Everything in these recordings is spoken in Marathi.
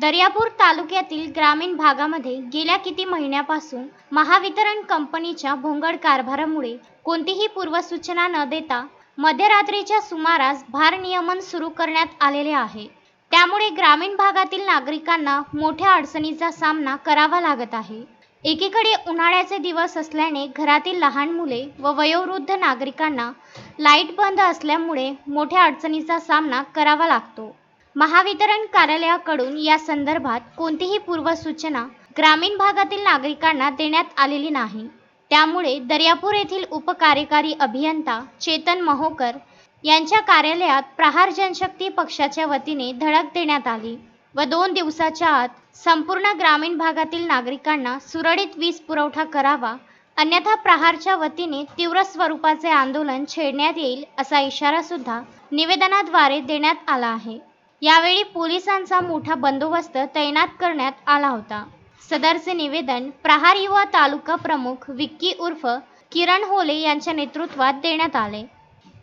दर्यापूर तालुक्यातील ग्रामीण भागामध्ये गेल्या किती महिन्यापासून महावितरण कंपनीच्या भोंगड कारभारामुळे कोणतीही पूर्वसूचना न देता मध्यरात्रीच्या सुमारास भारनियमन सुरू करण्यात आलेले आहे. त्यामुळे ग्रामीण भागातील नागरिकांना मोठ्या अडचणीचा सामना करावा लागत आहे. एकीकडे उन्हाळ्याचे दिवस असल्याने घरातील लहान मुले व वयोवृद्ध नागरिकांना लाइट बंद असल्यामुळे मोठ्या अडचणीचा सामना करावा लागतो. महावितरण कार्यालयाकडून या संदर्भात कोणतीही पूर्वसूचना ग्रामीण भागातील नागरिकांना देण्यात आलेली नाही. त्यामुळे दर्यापूर येथील उपकार्यकारी अभियंता चेतन महोकर यांच्या कार्यालयात प्रहार जनशक्ती पक्षाच्या वतीने धडक देण्यात आली व दोन दिवसाच्या आत संपूर्ण ग्रामीण भागातील नागरिकांना सुरळीत वीज पुरवठा करावा अन्यथा प्रहारच्या वतीने तीव्र स्वरूपाचे आंदोलन छेडण्यात येईल असा इशारा सुद्धा निवेदनाद्वारे देण्यात आला आहे. यावेळी पोलिसांचा मोठा बंदोबस्त तैनात करण्यात आला होता. सदरचे निवेदन प्रहार युवा तालुका प्रमुख विक्की उर्फ किरण होले यांच्या नेतृत्वात देण्यात आले.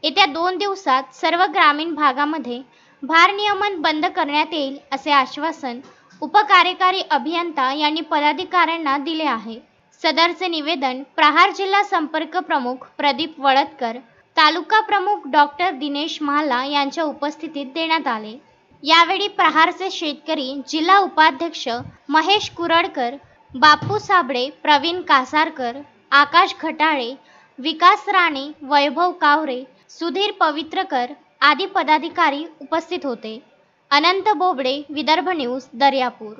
येत्या दोन दिवसात सर्व ग्रामीण भागामध्ये भारनियमन बंद करण्यात येईल असे आश्वासन उपकार्यकारी अभियंता यांनी पदाधिकाऱ्यांना दिले आहे. सदरचे निवेदन प्रहार जिल्हा संपर्क प्रमुख प्रदीप वळदकर तालुका प्रमुख डॉक्टर दिनेश महाला यांच्या उपस्थितीत देण्यात आले. यावेळी प्रहारचे शेतकरी जिल्हा उपाध्यक्ष महेश कुरडकर बापू साबळे प्रवीण कासारकर आकाश खटाळे विकास राणे वैभव कावरे सुधीर पवित्रकर आदी पदाधिकारी उपस्थित होते. अनंत बोबडे विदर्भ न्यूज दर्यापूर.